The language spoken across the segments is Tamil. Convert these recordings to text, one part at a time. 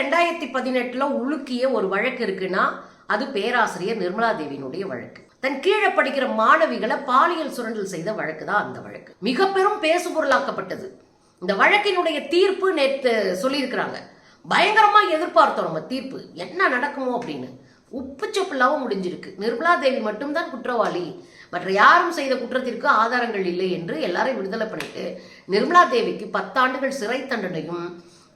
ரெண்டாயிரத்தி பதினெட்டுல உலுக்கிய ஒரு வழக்கு இருக்குன்னா அது பேராசிரியர் நிர்மலா தேவியினுடைய வழக்கு. தன் கீழே படிக்கிற மாணவிகளை பாலியல் சுரண்டல் செய்த வழக்கு தான் அந்த வழக்கு. மிக பெரும் பேசுபொருளாக்கப்பட்டது இந்த வழக்கினுடைய தீர்ப்பு நேற்று சொல்லியிருக்கிறாங்க. பயங்கரமா எதிர்பார்த்தோம் நம்ம தீர்ப்பு. என்ன நடக்குமோ அப்படின்னு. உப்புச்சப்பில்லாவும் முடிஞ்சிருக்கு. நிர்மலா தேவி மட்டும்தான் குற்றவாளி. மற்ற யாரும் செய்த குற்றத்திற்கு ஆதாரங்கள் இல்லை என்று எல்லாரையும் விடுதலை பண்ணிட்டு நிர்மலா தேவிக்கு பத்தாண்டுகள் சிறை தண்டனையும்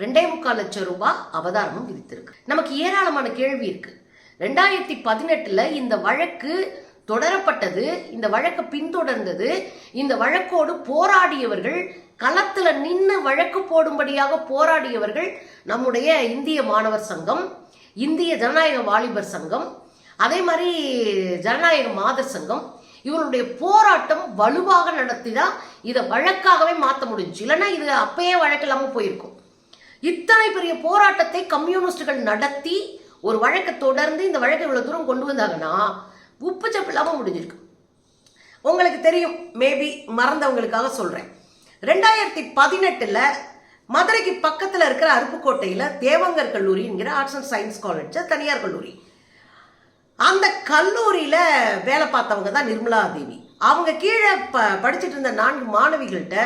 ரெண்டே முக்கால் லட்சம் ரூபாய் அவதாரமும் விதித்திருக்கு. நமக்கு ஏராளமான கேள்வி இருக்கு. ரெண்டாயிரத்தி பதினெட்டுல இந்த வழக்கு தொடரப்பட்டது இந்த வழக்கு பின்தொடர்ந்தது இந்த வழக்கோடு போராடியவர்கள் களத்துல நின்று வழக்கு போடும்படியாக போராடியவர்கள் நம்முடைய இந்திய மாணவர் சங்கம் இந்திய ஜனநாயக வாலிபர் சங்கம் அதே மாதிரி ஜனநாயக மாதர் சங்கம் இவருடைய போராட்டம் வலுவாக நடத்திதான் இதை வழக்காகவே மாற்ற முடிஞ்சுச்சு இல்லைன்னா இது அப்பயே வழக்கு இல்லாமல் போயிருக்கும். இத்தனை பெரிய போராட்டத்தை கம்யூனிஸ்டுகள் நடத்தி ஒரு வழக்கை தொடர்ந்து இந்த வழக்கை இவ்வளோ தூரம் கொண்டு வந்தாங்கன்னா உப்பு சப்பு இல்லாமல் முடிஞ்சிருக்கு. உங்களுக்கு தெரியும் மேபி மறந்தவங்களுக்காக சொல்கிறேன் ரெண்டாயிரத்தி பதினெட்டில் மதுரைக்கு பக்கத்தில் இருக்கிற அருப்புக்கோட்டையில் தேவங்கர் கல்லூரி என்கிற ஆர்ட்ஸ் அண்ட் சயின்ஸ் காலேஜ் தனியார் கல்லூரி. அந்த கல்லூரியில் வேலை பார்த்தவங்க தான் நிர்மலா தேவி. அவங்க கீழே ப படிச்சுட்டு இருந்த நான்கு மாணவிகள்கிட்ட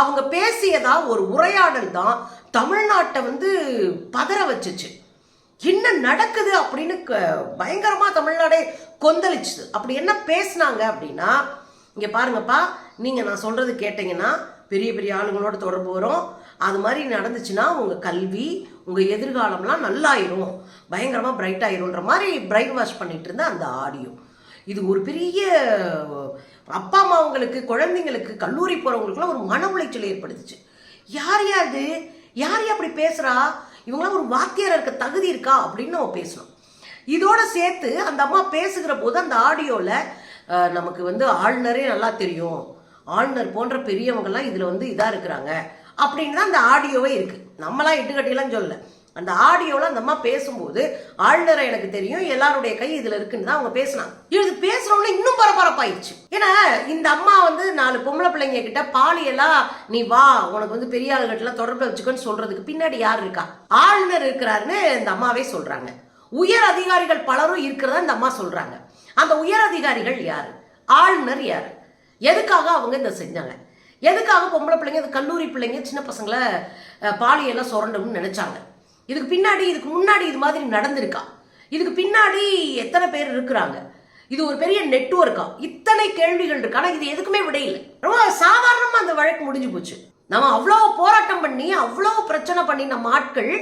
அவங்க பேசியதா ஒரு உரையாடல் தான் தமிழ்நாட்டை வந்து பதற வச்சுச்சு. என்ன நடக்குது அப்படின்னு க- தமிழ்நாடே கொந்தளிச்சுது. அப்படி என்ன பேசுனாங்க அப்படின்னா இங்கே பாருங்கப்பா நீங்கள் நான் சொல்கிறது கேட்டிங்கன்னா பெரிய பெரிய ஆளுங்களோட தொடர்பு வரும். அது மாதிரி நடந்துச்சுன்னா உங்கள் கல்வி உங்கள் எதிர்காலம்லாம் நல்லாயிரும். பயங்கரமாக பிரைட் ஆயிரும்ன்ற மாதிரி பிரைட் வாஷ் பண்ணிட்டு இருந்த அந்த ஆடியோ. இது ஒரு பெரிய அப்பா அம்மாவங்களுக்கு குழந்தைங்களுக்கு கல்லூரி போகிறவங்களுக்குலாம் ஒரு மன உளைச்சல் ஏற்படுத்துச்சு. யார் யார் யார் அப்படி பேசுகிறா இவங்களாம் ஒரு வாத்தியார் இருக்க தகுதி இருக்கா? அப்படின்னு நம்ம பேசணும். இதோட சேர்த்து அந்த அம்மா பேசுகிற போது அந்த ஆடியோவில் நமக்கு வந்து ஆளுநரே நல்லா தெரியும். ஆளுநர் போன்ற பெரியவங்கெல்லாம் இதில் வந்து இதாக இருக்கிறாங்க. அப்படின்னு தான் அந்த ஆடியோவே இருக்குது நம்மளாம் இட்டுக்கட்டிலாம் சொல்லலை. அந்த ஆடியோவில் அந்த அம்மா பேசும்போது ஆளுநரை எனக்கு தெரியும் எல்லாருடைய கை இதில் இருக்குன்னு தான் அவங்க பேசினாங்க. இது பேசுறவங்க இன்னும் பரபரப்பாயிடுச்சு. ஏன்னா இந்த அம்மா வந்து நாலு பொம்பளை பிள்ளைங்க கிட்ட பாலியெல்லாம் நீ வா உனக்கு வந்து பெரிய ஆளுகிட்டலாம் தொடர்பு வச்சுக்கோன்னு சொல்றதுக்கு பின்னாடி யார் இருக்கா? ஆளுநர் இருக்கிறாருன்னு இந்த அம்மாவே சொல்றாங்க. உயர் அதிகாரிகள் பலரும் இருக்கிறதா இந்த அம்மா சொல்றாங்க. அந்த உயர் அதிகாரிகள் யார்? ஆளுநர் யார்? எதுக்காக அவங்க இதை செஞ்சாங்க? எதுக்காக பொம்பளை பிள்ளைங்க கல்லூரி பிள்ளைங்க சின்ன பசங்களை பாலியெல்லாம் சுரண்டணும்னு நினைச்சாங்க? இதுக்கு பின்னாடி இதுக்கு முன்னாடி இது மாதிரி நடந்திருக்கா? இதுக்கு பின்னாடி எத்தனை பேர் இருக்கிறாங்க? இது ஒரு பெரிய நெட்ஒர்க்கா இத்தனை கேள்விகள் இருக்கு ஆனால் இது எதுக்குமே விடையில்லை. ரொம்ப சாதாரணமாக அந்த வழக்கு முடிஞ்சு போச்சு. நம்ம அவ்வளோ போராட்டம் பண்ணி அவ்வளோ பிரச்சனை பண்ணி நம்ம ஆட்கள்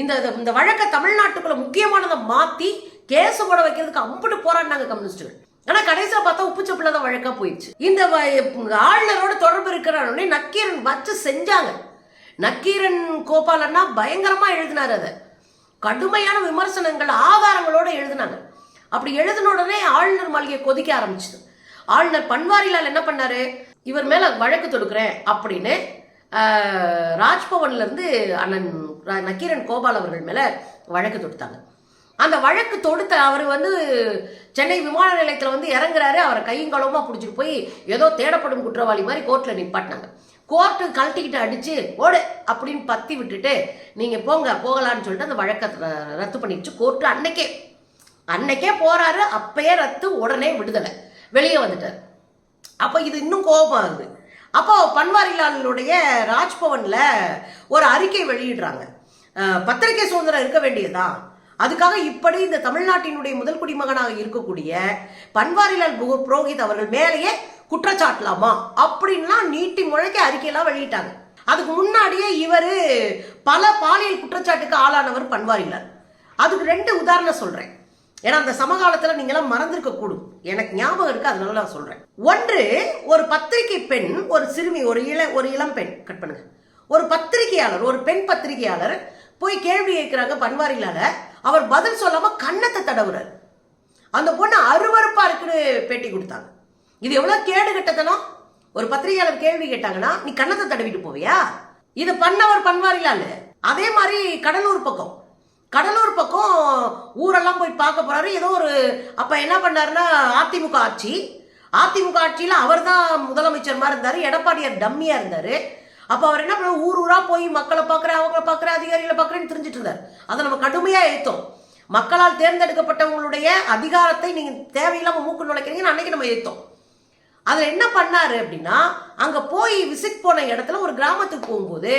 இந்த இந்த வழக்கை தமிழ்நாட்டுக்குள்ள முக்கியமானதை மாற்றி கேஸ் போட வைக்கிறதுக்கு அம்புட்டு போராடினாங்க கம்யூனிஸ்டுகள். ஆனால் கடைசியாக பார்த்தா உப்பு தான் வழக்காக போயிடுச்சு. இந்த ஆளுநரோட தொடர்பு இருக்கிற நக்கீரன் வச்சு செஞ்சாங்க. நக்கீரன் கோபாலன்னா பயங்கரமாக எழுதினார் அதை. கடுமையான விமர்சனங்கள் ஆதாரங்களோடு எழுதினாங்க. அப்படி எழுதின உடனே ஆளுநர் மாளிகை கொதிக்க ஆரம்பிச்சது. ஆளுநர் பன்வாரிலால் என்ன பண்ணாரு? இவர் மேல வழக்கு தொடுக்கிறேன் அப்படின்னு ராஜ்பவன்லேருந்து ராஜ்பவன்ல இருந்து அண்ணன் நக்கீரன் கோபால் அவர்கள் மேல வழக்கு தொடுத்தாங்க. அந்த வழக்கு தொடுத்த அவர் வந்து சென்னை விமான நிலையத்தில் வந்து இறங்குறாரு. அவரை கையும் களவுமா பிடிச்சிட்டு போய் ஏதோ தேடப்படும் குற்றவாளி மாதிரி கோர்ட்டில் நிப்பாட்டினாங்க. கோர்ட்டு கழட்டிக்கிட்டு அடிச்சு ஓடு அப்படின்னு பத்தி விட்டுட்டு நீங்க போங்க போகலான்னு சொல்லிட்டு அந்த வழக்கத்தை ரத்து பண்ணிடுச்சு கோர்ட்டு அன்னைக்கே. அன்னைக்கே போறாரு அப்பயே ரத்து உடனே விடுதலை. வெளியே வந்துட்டார். அப்போ இது இன்னும் கோபமாகுது அப்போ பன்வாரிலாலுடைய ராஜ்பவனில் ஒரு அறிக்கை வெளியிடுறாங்க. பத்திரிகை சுதந்திரம் இருக்க வேண்டியதுதான் அதுக்காக இப்படி இந்த தமிழ்நாட்டினுடைய முதல் குடிமகனாக இருக்கக்கூடிய பன்வாரிலால் புரோஹித் அவர்கள் மேலேயே குற்றச்சாட்டலாமா? அப்படின்லாம் நீட்டி முழக்க அறிக்கையெல்லாம் வெளியிட்டாங்க. அதுக்கு முன்னாடியே இவர் பல பாலியல் குற்றச்சாட்டுக்கு ஆளானவர் பன்வாரிலார் அதுக்கு ரெண்டு உதாரணம் சொல்கிறேன் ஏன்னா அந்த சமகாலத்தில் நீங்களாம் மறந்துருக்க கூடும். எனக்கு ஞாபகம் இருக்கு அதனால நான் சொல்கிறேன் ஒன்று ஒரு பத்திரிகை பெண் ஒரு சிறுமி ஒரு இள ஒரு இளம் பெண் கட் பண்ணுங்க. ஒரு பத்திரிகையாளர் ஒரு பெண் பத்திரிகையாளர் போய் கேள்வி கேட்குறாங்க பன்வாரிலால அவர் பதில் சொல்லாமல் கன்னத்தை தடவுறாரு. அந்த பொண்ணு அருவறுப்பாக இருக்குன்னு பேட்டி கொடுத்தாங்க. இது எவ்வளவு கேடு கட்டத்தனம்? ஒரு பத்திரிகையாளர் கேள்வி கேட்டாங்கன்னா நீ கன்னத்தை தடவிட்டு போவியா? இது பண்ணவர் பன்வாரிலால். அதே மாதிரி கடலூர் பக்கம். கடலூர் பக்கம் ஊரெல்லாம் போய் பார்க்க போறாரு. ஏதோ ஒரு அப்ப என்ன பண்ணாருன்னா அதிமுக ஆட்சி. அதிமுக ஆட்சியில் அவர் தான் முதலமைச்சர் மாதிரி இருந்தார். எடப்பாடியார் டம்மியாக இருந்தார். அப்போ அவர் என்ன பண்ண ஊர் ஊராக போய் மக்களை பார்க்குற அவங்கள பார்க்குற அதிகாரிகளை பார்க்குறேன்னு தெரிஞ்சிட்டு இருந்தார். அதை நம்ம கடுமையாக ஏற்றோம் மக்களால் தேர்ந்தெடுக்கப்பட்டவங்களுடைய அதிகாரத்தை நீங்கள் தேவையில்லாமல் மூக்கு நுழைக்கிறீங்கன்னு அன்னைக்கு நம்ம ஏற்றோம் அதில் என்ன பண்ணாரு அப்படின்னா அங்கே போய் விசிட் போன இடத்துல ஒரு கிராமத்துக்கு போகும்போது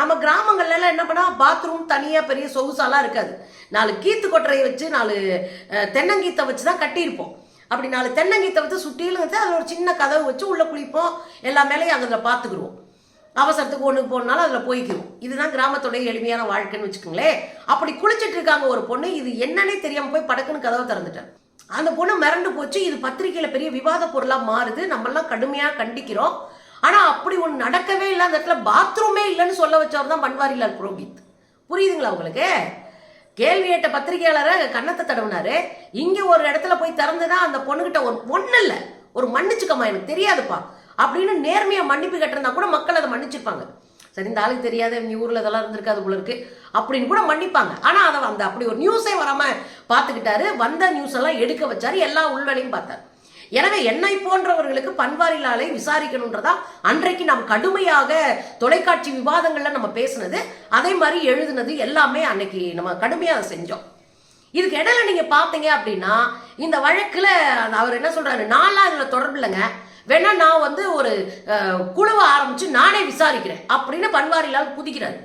நம்ம கிராமங்கள்லாம் என்ன பண்ணால் பாத்ரூம் தனியாக பெரிய சொகுசாலாம் இருக்காது. நாலு கீத்து கொட்டரையை வச்சு நாலு தென்னங்கீத்தை வச்சு தான் கட்டியிருப்போம். அப்படி நாலு தென்னங்கீத்தை வச்சு சுற்றிலும் வந்து அதில் ஒரு சின்ன கதவு வச்சு உள்ளே குளிப்போம். எல்லா மேலேயும் அதில் பார்த்துக்குருவோம் அவசரத்துக்கு ஒன்று போனாலும் அதில் போய்க்குவோம் இதுதான் கிராமத்துடைய எளிமையான வாழ்க்கைன்னு வச்சுக்கோங்களேன். அப்படி குளிச்சுட்டு இருக்காங்க ஒரு பொண்ணு. இது என்னன்னே தெரியாமல் போய் படக்குன்னு கதவை திறந்துட்டேன். அந்த பொண்ணு மிரண்டு போச்சு. இது பத்திரிக்கையில் பெரிய விவாத பொருளாக மாறுது. நம்மெல்லாம் கடுமையாக கண்டிக்கிறோம். ஆனால் அப்படி ஒன்று நடக்கவே இல்லை. அந்த இடத்துல பாத்ரூமே இல்லைன்னு சொல்ல வச்சவர் தான் பன்வாரிலால் புரோஹித். புரியுதுங்களா உங்களுக்கு? கேள்வி கேட்ட பத்திரிகையாளரை கன்னத்தை தடவினாரு. இங்க ஒரு இடத்துல போய் திறந்துனா அந்த பொண்ணுகிட்ட ஒரு பொண்ணு இல்ல. ஒரு மன்னிச்சுக்கம்மா எனக்கு தெரியாதுப்பா. அப்படின்னு நேர்மையா மன்னிப்பு கட்டிருந்தா கூட மக்கள் அதை மன்னிச்சிருப்பாங்க. சரி இந்த ஆளுக்கு தெரியாது நீ ஊரில் இதெல்லாம் இருந்திருக்காது போல இருக்கு அப்படின்னு கூட மன்னிப்பாங்க. ஆனால் அதை அந்த அப்படி ஒரு நியூஸே வராமல் பார்த்துக்கிட்டாரு. வந்த நியூஸ் எல்லாம் எடுக்க வச்சாரு. எல்லா உள்வேலையும் பார்த்தார். எனவே என்னை போன்றவர்களுக்கு பன்வாரிலாலை விசாரிக்கணுன்றதா அன்றைக்கு நாம் கடுமையாக தொலைக்காட்சி விவாதங்களில் நம்ம பேசுனது. அதே மாதிரி எழுதுனது எல்லாமே அன்னைக்கு நம்ம கடுமையாக செஞ்சோம். இதுக்கு இடையில நீங்க பார்த்தீங்க அப்படின்னா இந்த வழக்கில் அவர் என்ன சொல்றாரு? நாலாம் இதில் தொடர்பு இல்லைங்க வேணா நான் வந்து ஒரு குழுவை ஆரம்பிச்சு நானே விசாரிக்கிறேன் அப்படின்னு பன்வாரிலால் குதிக்கிறாரு.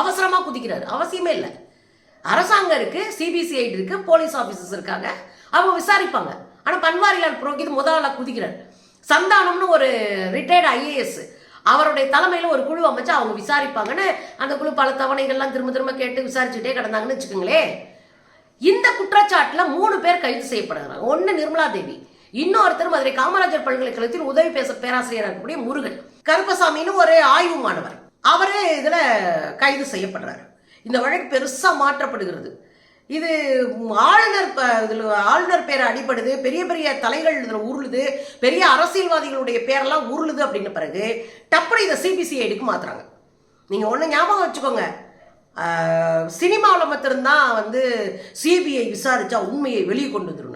அவசரமாக குதிக்கிறாரு. அவசியமே இல்லை. அரசாங்கம் இருக்குது சிபிசிஐடி இருக்குது போலீஸ் ஆஃபீஸர்ஸ் இருக்காங்க. அவங்க விசாரிப்பாங்க. ஆனால் பன்வாரிலால் புரோகித் முதல்ல குதிக்கிறார். சந்தானம்னு ஒரு ரிட்டையர்டு ஐஏஎஸ் அவருடைய தலைமையில் ஒரு குழு அமைச்சு அவங்க விசாரிப்பாங்கன்னு அந்த குழு பல தவணைகள்லாம் திரும்ப திரும்ப கேட்டு விசாரிச்சுட்டே கிடந்தாங்கன்னு வச்சுக்கோங்களேன். இந்த குற்றச்சாட்டில் மூணு பேர் கைது செய்யப்படுகிறாங்க ஒன்று நிர்மலா தேவி. இன்னொருத்தர் மதுரை காமராஜர் பல்கலைக்கழகத்தில் உதவி பேச பேராசிரியராக இருக்கக்கூடிய முருகன். கருப்பசாமின்னு ஒரு ஆய்வு மாணவர் அவரே இதில் கைது செய்யப்படுறாரு. இந்த வழக்கு பெருசாக மாற்றப்படுகிறது. இது ஆளுநர் ப- ஆளுநர் பேரை அடிபடுது பெரிய பெரிய தலைகள் இதில் உருளுது பெரிய அரசியல்வாதிகளுடைய பேரெல்லாம் உருளுது அப்படின்ன பிறகு டப்புனு இதை சிபிசிஐடிக்கு மாத்துறாங்க. நீங்கள் ஒன்று ஞாபகம் வச்சுக்கோங்க. சினிமாவில் மாத்திரம்தான் வந்து சிபிஐ விசாரிச்சா உண்மையை வெளியே கொண்டு வந்துடும்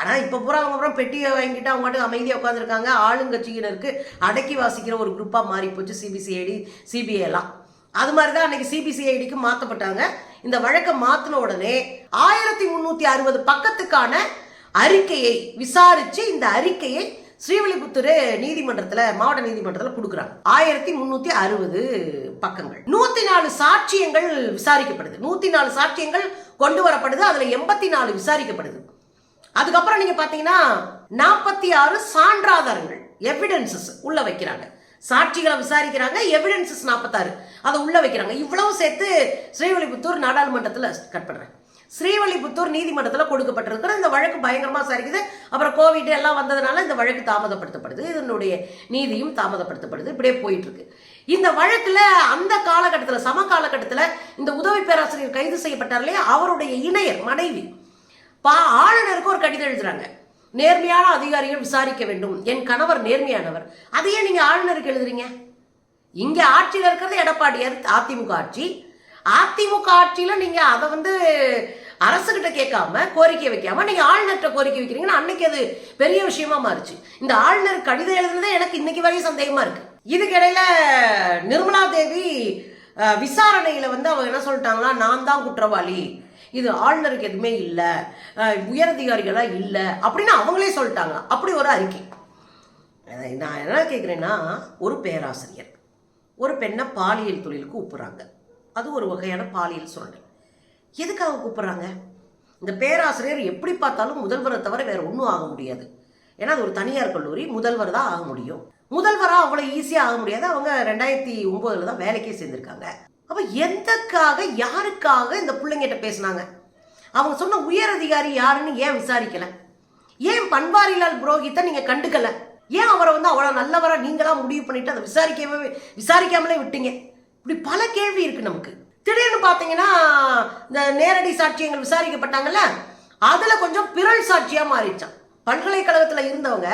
ஆனால் இப்போ பூரா அவங்க அப்புறம் பெட்டியை வாங்கிட்டு அவங்க மட்டும் அமைதியாக உட்காந்துருக்காங்க ஆளுங்கட்சியினருக்கு அடக்கி வாசிக்கிற ஒரு குரூப்பாக மாறி போச்சு சிபிசிஐடி சிபிஐ எல்லாம். அது மாதிரி தான் அன்னைக்கு சிபிசிஐடிக்கு மாற்றப்பட்டாங்க இந்த வழக்கை மாற்றின உடனே ஆயிரத்தி முந்நூற்றி அறுபது பக்கத்துக்கான அறிக்கையை விசாரித்து இந்த அறிக்கையை ஸ்ரீவில்லிபுத்தூர் நீதிமன்றத்தில் மாவட்ட நீதிமன்றத்தில் கொடுக்குறாங்க. ஆயிரத்தி முந்நூற்றி அறுபது பக்கங்கள். நூற்றி நாலு சாட்சியங்கள் விசாரிக்கப்படுது. நூற்றி நாலு சாட்சியங்கள் கொண்டு வரப்படுது. அதில் எண்பத்தி நாலு விசாரிக்கப்படுது. அதுக்கப்புறம் நீங்க பாத்தீங்கன்னா நாற்பத்தி ஆறு சான்றாதாரங்கள் எவிடன்சஸ் உள்ள வைக்கிறாங்க. சாட்சிகளை விசாரிக்கிறாங்க எவிடன்சஸ் நாற்பத்தாறு அதை உள்ள வைக்கிறாங்க. இவ்வளவு சேர்த்து ஸ்ரீவில்லிபுத்தூர் நாடாளுமன்றத்தில் கட் பண்ணுறேன் ஸ்ரீவில்லிபுத்தூர் நீதிமன்றத்தில் கொடுக்கப்பட்டிருக்கிற இந்த வழக்கு பயங்கரமாக சரிக்குது. அப்புறம் கோவிட் எல்லாம் வந்ததுனால இந்த வழக்கு தாமதப்படுத்தப்படுது. இதனுடைய நீதியும் தாமதப்படுத்தப்படுது. இப்படியே போயிட்டுருக்கு. இந்த வழக்கில் அந்த காலகட்டத்தில் சம காலகட்டத்தில் இந்த உதவி பேராசிரியர் கைது செய்யப்பட்டார் இல்லையா? அவருடைய இணையர் மனைவி. பா ஆளுநருக்கு ஒரு கடிதம் எழுதுறாங்க. நேர்மையான அதிகாரிகள் விசாரிக்க வேண்டும். என் கணவர் நேர்மையானவர். அதையே நீங்க ஆளுநருக்கு எழுதுறீங்க? இங்க ஆட்சியில் இருக்கிறது எடப்பாடியார் அதிமுக ஆட்சி. அதிமுக ஆட்சியில நீங்க அதை வந்து அரசுகிட்ட கேட்காம கோரிக்கை வைக்காம நீங்க ஆளுநர்கிட்ட கோரிக்கை வைக்கிறீங்கன்னா அன்னைக்கு அது பெரிய விஷயமா மாறுச்சு. இந்த ஆளுநர் கடிதம் எழுதுனதே எனக்கு இன்னைக்கு வரையும் சந்தேகமா இருக்கு. இதுக்கிடையில நிர்மலா தேவி விசாரணையில் விசாரணையில வந்து அவங்க என்ன சொல்லிட்டாங்களா நான் தான் குற்றவாளி. இது ஆளுநருக்கு எதுவுமே இல்லை. உயரதிகாரிகளாக இல்லை. அப்படின்னு அவங்களே சொல்லிட்டாங்க. அப்படி ஒரு அறிக்கை. நான் என்ன கேட்குறேன்னா ஒரு பேராசிரியர் ஒரு பெண்ணை பாலியல் தொழிலுக்கு கூப்பிட்றாங்க. அது ஒரு வகையான பாலியல் சுரண்டல். எதுக்காக கூப்பிட்றாங்க? இந்த பேராசிரியர் எப்படி பார்த்தாலும் முதல்வரை தவிர வேறு ஒன்றும் ஆக முடியாது. ஏன்னா அது ஒரு தனியார் கல்லூரி. முதல்வர் தான் ஆக முடியும். முதல்வராக அவ்வளோ ஈஸியாக ஆக முடியாது. அவங்க ரெண்டாயிரத்தி ஒம்போதில் தான் வேலைக்கே சேர்ந்திருக்காங்க. அப்போ எந்தக்காக யாருக்காக இந்த பிள்ளைங்கிட்ட பேசுனாங்க? அவங்க சொன்ன உயர் அதிகாரி யாருன்னு ஏன் விசாரிக்கல? ஏன் பன்வாரிலால் புரோஹித்தை நீங்க கண்டுக்கல? ஏன் அவரை வந்து அவ்வளவு நல்லவரா நீங்களாக முடிவு பண்ணிட்டு அதை விசாரிக்கவே விசாரிக்காமலே விட்டீங்க? இப்படி பல கேள்வி இருக்கு நமக்கு. திடீர்னு பாத்தீங்கன்னா இந்த நேரடி சாட்சியங்கள் விசாரிக்கப்பட்டாங்கல்ல? அதுல கொஞ்சம் பிறல் சாட்சியா மாறிடுச்சான் பல்கலைக்கழகத்துல இருந்தவங்க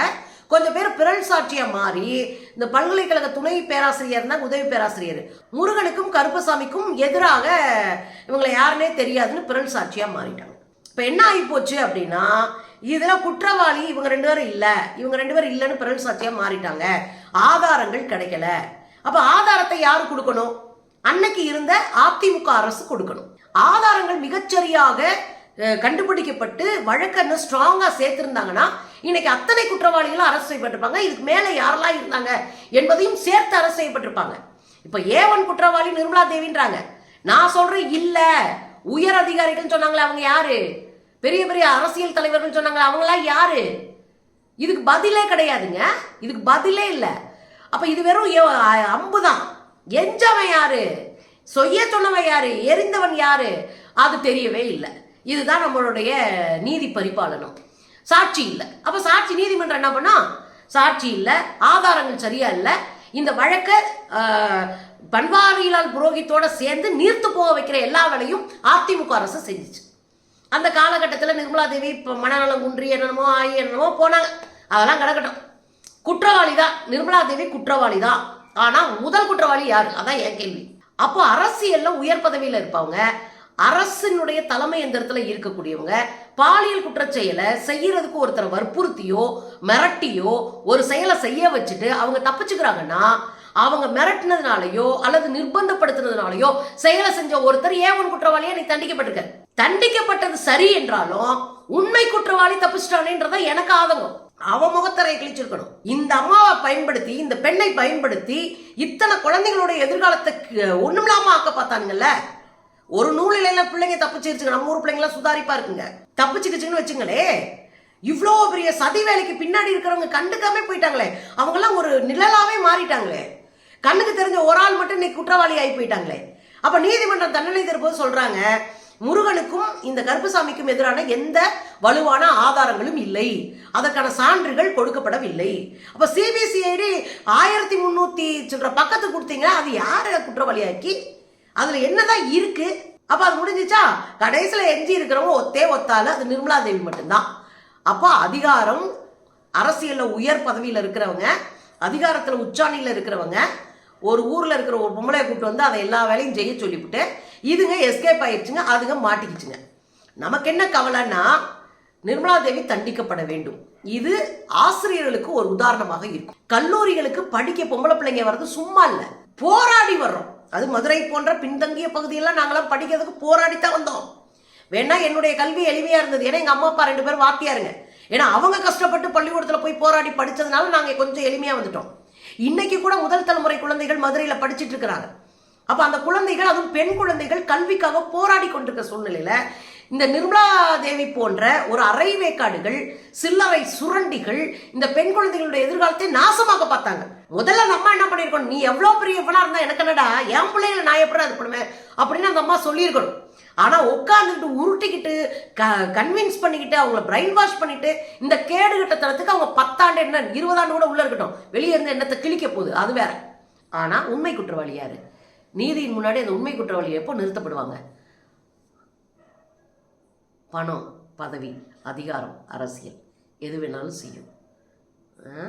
கொஞ்சம் பேர் பிறல் சாட்சியாக மாறி இந்த பல்கலைக்கழக துணை பேராசிரியர் தான் உதவி பேராசிரியர். முருகனுக்கும் கருப்பசாமிக்கும் எதிராக இவங்களை யாருன்னே தெரியாதுன்னு பிறல் சாட்சியாக மாறிட்டாங்க. இப்போ என்ன ஆகி போச்சு அப்படின்னா இதில் குற்றவாளி இவங்க ரெண்டு பேரும் இல்லை. இவங்க ரெண்டு பேரும் இல்லைன்னு பிறல் சாட்சியாக மாறிட்டாங்க. ஆதாரங்கள் கிடைக்கல. அப்போ ஆதாரத்தை யார் கொடுக்கணும்? அன்னைக்கு இருந்த அதிமுக அரசு கொடுக்கணும். ஆதாரங்கள் மிகச்சரியாக கண்டுபிடிக்கப்பட்டு வழக்கன்னு இன்னும் ஸ்ட்ராங்கா சேர்த்திருந்தாங்கன்னா இன்னைக்கு அத்தனை குற்றவாளிகளும் அரசு செய்யப்பட்டிருப்பாங்க. இதுக்கு மேலே யாரெல்லாம் இருந்தாங்க என்பதையும் சேர்த்து அரசு செய்யப்பட்டிருப்பாங்க. இப்போ ஏவன் குற்றவாளி நிர்மலா தேவின்றாங்க. நான் சொல்றேன் இல்லை. உயர் அதிகாரிகள் சொன்னாங்களே அவங்க யாரு? பெரிய பெரிய அரசியல் தலைவர்கள் சொன்னாங்களே அவங்களாம் யாரு? இதுக்கு பதிலே கிடையாதுங்க. இதுக்கு பதிலே இல்லை. அப்போ இது வெறும் அம்பு தான். எஞ்சவன் யாரு? சொய்ய சொன்னவன் யாரு? எரிந்தவன் யாரு? அது தெரியவே இல்லை. இதுதான் நம்மளுடைய நீதி பரிபாலனம். சாட்சி இல்லை. அப்ப சாட்சி நீதிமன்றம் என்ன பண்ணா? சாட்சி இல்லை ஆதாரங்கள் சரியா இல்லை. இந்த வழக்கை பன்வாரிலால் புரோஹித்தோட சேர்ந்து நீர்த்து போக வைக்கிற எல்லா வேலையும் அதிமுக அரசு செஞ்சுச்சு. அந்த காலகட்டத்தில் நிர்மலா தேவி இப்போ மனநலம் குன்றி என்னென்னமோ ஆகி என்னமோ போனாங்க. அதெல்லாம் கிடக்கட்டும் குற்றவாளி தான் நிர்மலா தேவி குற்றவாளி தான் ஆனால் முதல் குற்றவாளி யார்? அதான் என் கேள்வி. அப்போ அரசியல்ல உயர் பதவியில் இருப்பவங்க அரசினுடைய தலைமை எந்திரத்துல இருக்கக்கூடியவங்க பாலியல் குற்றச்செயலை செய்யறதுக்கு ஒருத்தரை வற்புறுத்தியோ மிரட்டியோ ஒரு செயலை செய்ய வச்சுட்டு அவங்க தப்பிச்சுக்கிறாங்கன்னா அவங்க மிரட்டினதுனாலயோ அல்லது நிர்பந்தப்படுத்தினதுனாலயோ செயலை செஞ்ச ஒருத்தர் ஏன் ஒரு குற்றவாளியா? நீ தண்டிக்கப்பட்டிருக்க. தண்டிக்கப்பட்டது சரி என்றாலும் உண்மை குற்றவாளி தப்பிச்சிட்டானேன்றத எனக்கு ஆதங்கம். அவன் முகத்தரை கிழிச்சிருக்கணும். இந்த அம்மாவை பயன்படுத்தி இந்த பெண்ணை பயன்படுத்தி இத்தனை குழந்தைகளுடைய எதிர்காலத்தை க- ஒண்ணுமில்லாம ஆக்க பார்த்தானுங்கல்ல ஒரு நூலிலையில பிள்ளைங்க தப்பிச்சிருச்சுங்க. நம்ம ஊர் பிள்ளைங்களாம் சுதாரிப்பா இருக்குங்க. தப்பிச்சுக்கிச்சுன்னு வச்சுங்களே இவ்வளோ பெரிய சதி வேலைக்கு பின்னாடி இருக்கிறவங்க கண்டுக்காம போயிட்டாங்களே. அவங்கெல்லாம் ஒரு நிழலாவே மாறிட்டாங்களே. கண்ணுக்கு தெரிஞ்ச ஒரு ஆள் மட்டும் இன்னைக்கு குற்றவாளி ஆகி போயிட்டாங்களே. அப்ப நீதிமன்றம் தண்டனை தரும்போது சொல்றாங்க முருகனுக்கும் இந்த கருப்புசாமிக்கும் எதிரான எந்த வலுவான ஆதாரங்களும் இல்லை. அதற்கான சான்றுகள் கொடுக்கப்படவில்லை. அப்ப சிபிசிஐடி ஆயிரத்தி முன்னூத்தி சில்லற பக்கத்து கொடுத்தீங்கன்னா அது யாரை குற்றவாளியாக்கி? அதுல என்னதான் இருக்கு? அப்ப அது முடிஞ்சிச்சா? கடைசியில எஞ்சி இருக்கிறவங்க ஒத்தே ஒத்தால அது நிர்மலா தேவி மட்டும்தான். அப்போ அதிகாரம் அரசியல்ல உயர் பதவியில் இருக்கிறவங்க அதிகாரத்தில் உச்சாணியில் இருக்கிறவங்க ஒரு ஊரில் இருக்கிற ஒரு பொம்பளையை கூப்பிட்டு வந்து அதை எல்லா வேலையும் செய்ய சொல்லிவிட்டு இதுங்க எஸ்கேப் ஆயிடுச்சுங்க அதுங்க மாட்டிக்கிச்சுங்க. நமக்கு என்ன கவலைன்னா நிர்மலா தேவி தண்டிக்கப்பட வேண்டும். இது ஆசிரியர்களுக்கு ஒரு உதாரணமாக இருக்கும். கல்லூரிகளுக்கு படிக்க பொம்பளை பிள்ளைங்க வர்றது சும்மா இல்லை. போராடி வர்றோம். அது மதுரை போன்ற பின்தங்கிய பகுதியெல்லாம் நாங்களாம் படிக்கிறதுக்கு போராடி தான் வந்தோம். வேணா என்னுடைய கல்வி எளிமையா இருந்தது. ஏன்னா எங்க அம்மா அப்பா ரெண்டு பேரும் வாத்தியாருங்க. ஏன்னா அவங்க கஷ்டப்பட்டு பள்ளிக்கூடத்துல போய் போராடி படிச்சதுனால நாங்க கொஞ்சம் எளிமையா வந்துட்டோம். இன்னைக்கு கூட முதல் தலைமுறை குழந்தைகள் மதுரையில படிச்சுட்டு இருக்கிறாங்க. அப்ப அந்த குழந்தைகள் அதுவும் பெண் குழந்தைகள் கல்விக்காக போராடி கொண்டிருக்க சூழ்நிலையில இந்த நிர்மலா தேவி போன்ற ஒரு அரை வேக்காடுகள் சில்லறை சுரண்டிகள் இந்த பெண் குழந்தைகளுடைய எதிர்காலத்தை நாசமாக பார்த்தாங்க. முதல்ல அந்த அம்மா என்ன பண்ணியிருக்கோம் நீ எவ்வளவு பெரிய இவனா இருந்தா எனக்கு என்னடா என் பிள்ளைகளை நான் எப்படி அது பண்ணுவேன்? அப்படின்னு அந்த அம்மா சொல்லியிருக்கணும். ஆனா உட்காந்துக்கிட்டு உருட்டிக்கிட்டு க கன்வின்ஸ் பண்ணிக்கிட்டு அவங்கள பிரைன் வாஷ் பண்ணிட்டு இந்த கேடு கட்டத்தனத்துக்கு அவங்க பத்தாண்டு என்ன இருபதாண்டு கூட உள்ள இருக்கட்டும். வெளியே இருந்து என்னத்தை கிழிக்க போகுது? அது வேற. ஆனா உண்மை குற்றவாளி யாரு? நீதியின் முன்னாடி அந்த உண்மை குற்றவாளி எப்போ நிறுத்தப்படுவாங்க? பணம் பதவி அதிகாரம் அரசியல். எது வேணாலும் செய்யும். ஆ?